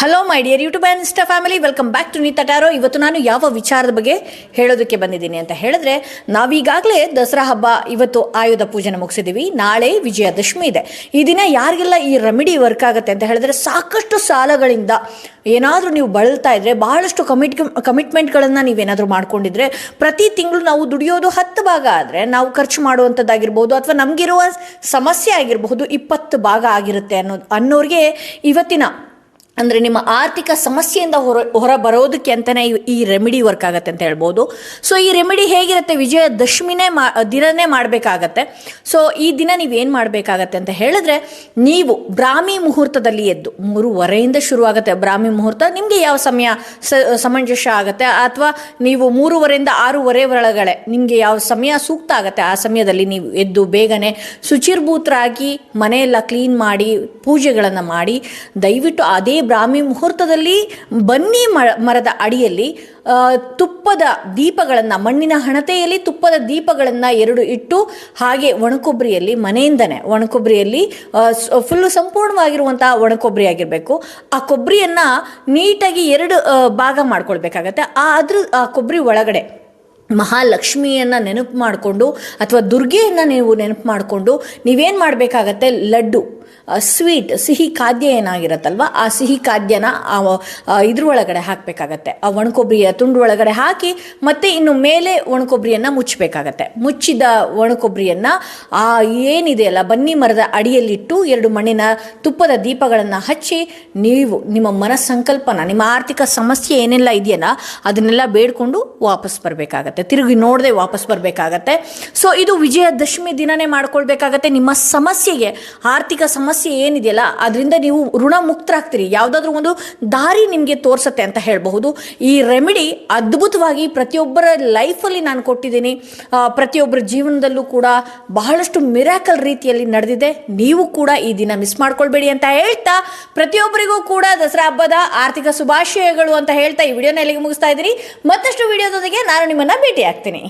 Hello my dear YouTube and Insta family welcome back to Neetha ಇವತ್ತು ನಾನು ಯಾವ ವಿಚಾರದ ಬಗ್ಗೆ ಹೇಳೋದಕ್ಕೆ ಬಂದಿದ್ದೀನಿ ಅಂತ ಹೇಳಿದ್ರೆ, ನಾವೀಗಾಗಲೇ ದಸರಾ ಹಬ್ಬ ಇವತ್ತು ಆಯುಧ ಪೂಜೆನ ಮುಗಿಸಿದ್ದೀವಿ ನಾಳೆ ವಿಜಯದಶಮಿ ಇದೆ. ಈ ದಿನ ಯಾರಿಗೆಲ್ಲ ಈ ರೆಮಿಡಿ ವರ್ಕ್ ಆಗುತ್ತೆ ಅಂತ ಹೇಳಿದ್ರೆ, ಸಾಕಷ್ಟು ಸಾಲಗಳಿಂದ ಏನಾದರೂ ನೀವು ಬಳಲ್ತಾ ಇದ್ರೆ, ಬಹಳಷ್ಟು ಕಮಿಟ್ ಕಮಿಟ್ಮೆಂಟ್ಗಳನ್ನು ನೀವೇನಾದರೂ ಮಾಡ್ಕೊಂಡಿದ್ರೆ, ಪ್ರತಿ ತಿಂಗಳು ನಾವು ದುಡಿಯೋದು ಹತ್ತು ಭಾಗ ಆದರೆ, ನಾವು ಖರ್ಚು ಮಾಡುವಂಥದ್ದಾಗಿರ್ಬೋದು ಅಥವಾ ನಮಗಿರುವ ಸಮಸ್ಯೆ ಆಗಿರಬಹುದು ಇಪ್ಪತ್ತು ಭಾಗ ಆಗಿರುತ್ತೆ ಅನ್ನೋ, ಅನ್ನೋರಿಗೆ ಇವತ್ತಿನ ಅಂದರೆ ನಿಮ್ಮ ಆರ್ಥಿಕ ಸಮಸ್ಯೆಯಿಂದ ಹೊರ ಹೊರ ಬರೋದಕ್ಕೆ ಅಂತಲೇ ಈ ರೆಮಿಡಿ ವರ್ಕ್ ಆಗುತ್ತೆ ಅಂತ ಹೇಳ್ಬೋದು. ಸೊ ಈ ರೆಮಿಡಿ ಹೇಗಿರುತ್ತೆ? ವಿಜಯದಶಮಿನೇ ಮಾ, ದಿನನೇ ಮಾಡಬೇಕಾಗತ್ತೆ. ಸೊ ಈ ದಿನ ನೀವೇನು ಮಾಡಬೇಕಾಗತ್ತೆ ಅಂತ ಹೇಳಿದ್ರೆ, ನೀವು ಬ್ರಾಹ್ಮಿ ಮುಹೂರ್ತದಲ್ಲಿ ಎದ್ದು, ಮೂರುವರೆಯಿಂದ ಶುರುವಾಗುತ್ತೆ ಬ್ರಾಹ್ಮಿ ಮುಹೂರ್ತ. ನಿಮಗೆ ಯಾವ ಸಮಯ ಸಮಂಜಸ ಆಗುತ್ತೆ? ಅಥವಾ ನೀವು ಮೂರುವರೆಯಿಂದ ಆರೂವರೆ ಒಳಗಡೆ, ನಿಮಗೆ ಯಾವ ಸಮಯ ಸೂಕ್ತ ಆಗುತ್ತೆ? ಆ ಸಮಯದಲ್ಲಿ ನೀವು ಎದ್ದು ಬೇಗನೆ ಶುಚಿರ್ಭೂತರಾಗಿ ಮನೆಯೆಲ್ಲ ಕ್ಲೀನ್ ಮಾಡಿ, ಪೂಜೆಗಳನ್ನು ಮಾಡಿ, ದಯವಿಟ್ಟು ಅದೇ ಬ್ರಾಹ್ಮಿ ಮುಹೂರ್ತದಲ್ಲಿ ಬನ್ನಿ ಮರದ ಅಡಿಯಲ್ಲಿ ತುಪ್ಪದ ದೀಪಗಳನ್ನು, ಮಣ್ಣಿನ ಹಣತೆಯಲ್ಲಿ ತುಪ್ಪದ ದೀಪಗಳನ್ನು ಎರಡು ಇಟ್ಟು, ಹಾಗೆ ಒಣಕೊಬ್ಬರಿಯಲ್ಲಿ, ಮನೆಯಿಂದನೇ ಒಣಕೊಬ್ಬರಿಯಲ್ಲಿ ಫುಲ್ಲು ಸಂಪೂರ್ಣವಾಗಿರುವಂತಹ ಒಣಕೊಬ್ಬರಿ ಆಗಿರಬೇಕು. ಆ ಕೊಬ್ಬರಿಯನ್ನು ನೀಟಾಗಿ ಎರಡು ಭಾಗ ಮಾಡ್ಕೊಳ್ಬೇಕಾಗತ್ತೆ. ಆ ಅದ್ರ, ಆ ಕೊಬ್ಬರಿ ಒಳಗಡೆ ಮಹಾಲಕ್ಷ್ಮಿಯನ್ನು ನೆನಪು ಮಾಡಿಕೊಂಡು ಅಥವಾ ದುರ್ಗೆಯನ್ನು ನೀವು ನೆನಪು ಮಾಡಿಕೊಂಡು ನೀವೇನು ಮಾಡಬೇಕಾಗತ್ತೆ? ಲಡ್ಡು ಸ್ವೀಟ್ ಸಿಹಿ ಖಾದ್ಯ ಏನಾಗಿರುತ್ತಲ್ವ? ಆ ಸಿಹಿ ಖಾದ್ಯನ ಆ ಇದ್ರ ಒಳಗಡೆ ಹಾಕಬೇಕಾಗತ್ತೆ. ಆ ಒಣಕೊಬ್ಬರಿಯ ತುಂಡು ಒಳಗಡೆ ಹಾಕಿ ಮತ್ತೆ ಇನ್ನು ಮೇಲೆ ಒಣಕೊಬ್ಬರಿಯನ್ನು ಮುಚ್ಚಬೇಕಾಗತ್ತೆ ಮುಚ್ಚಿದ ಒಣಕೊಬ್ಬರಿಯನ್ನು, ಆ ಏನಿದೆಯಲ್ಲ ಬನ್ನಿ ಮರದ ಅಡಿಯಲ್ಲಿಟ್ಟು ಎರಡು ಮಣ್ಣಿನ ತುಪ್ಪದ ದೀಪಗಳನ್ನು ಹಚ್ಚಿ ನೀವು ನಿಮ್ಮ ಮನಸ್ಸಂಕಲ್ಪನ, ನಿಮ್ಮ ಆರ್ಥಿಕ ಸಮಸ್ಯೆ ಏನೆಲ್ಲ ಇದೆಯಲ್ಲ, ಅದನ್ನೆಲ್ಲ ಬೇಡ್ಕೊಂಡು ವಾಪಸ್ ಬರಬೇಕಾಗತ್ತೆ. ತಿರುಗಿ ನೋಡದೆ ವಾಪಸ್ ಬರಬೇಕಾಗತ್ತೆ. ಸೊ ಇದು ವಿಜಯದಶಮಿ ದಿನನೇ ಮಾಡ್ಕೊಳ್ಬೇಕಾಗತ್ತೆ. ನಿಮ್ಮ ಸಮಸ್ಯೆಗೆ, ಆರ್ಥಿಕ ಸಮಸ್ಯೆ ಏನಿದೆಯಲ್ಲ, ಅದರಿಂದ ನೀವು ಋಣ ಮುಕ್ತರಾಗ್ತೀರಿ ಯಾವುದಾದ್ರೂ ಒಂದು ದಾರಿ ನಿಮಗೆ ತೋರಿಸುತ್ತೆ ಅಂತ ಹೇಳಬಹುದು. ಈ ರೆಮಿಡಿ ಅದ್ಭುತವಾಗಿ ಪ್ರತಿಯೊಬ್ಬರ ಲೈಫಲ್ಲಿ ನಾನು ಕೊಟ್ಟಿದ್ದೀನಿ. ಪ್ರತಿಯೊಬ್ಬರ ಜೀವನದಲ್ಲೂ ಕೂಡ ಬಹಳಷ್ಟು ಮಿರಾಕಲ್ ರೀತಿಯಲ್ಲಿ ನಡೆದಿದೆ. ನೀವು ಕೂಡ ಈ ದಿನ ಮಿಸ್ ಮಾಡ್ಕೊಳ್ಬೇಡಿ ಅಂತ ಹೇಳ್ತಾ, ಪ್ರತಿಯೊಬ್ಬರಿಗೂ ಕೂಡ ದಸರಾ ಹಬ್ಬದ ಆರ್ಥಿಕ ಶುಭಾಶಯಗಳು ಅಂತ ಹೇಳ್ತಾ ಈ ವಿಡಿಯೋನ ಎಲ್ಲಿಗೆ ಮುಗಿಸ್ತಾ ಇದ್ದೀನಿ. ಮತ್ತಷ್ಟು ವಿಡಿಯೋದೊಂದಿಗೆ ನಾನು ನಿಮ್ಮನ್ನ ಭೇಟಿ ಆಗ್ತೀನಿ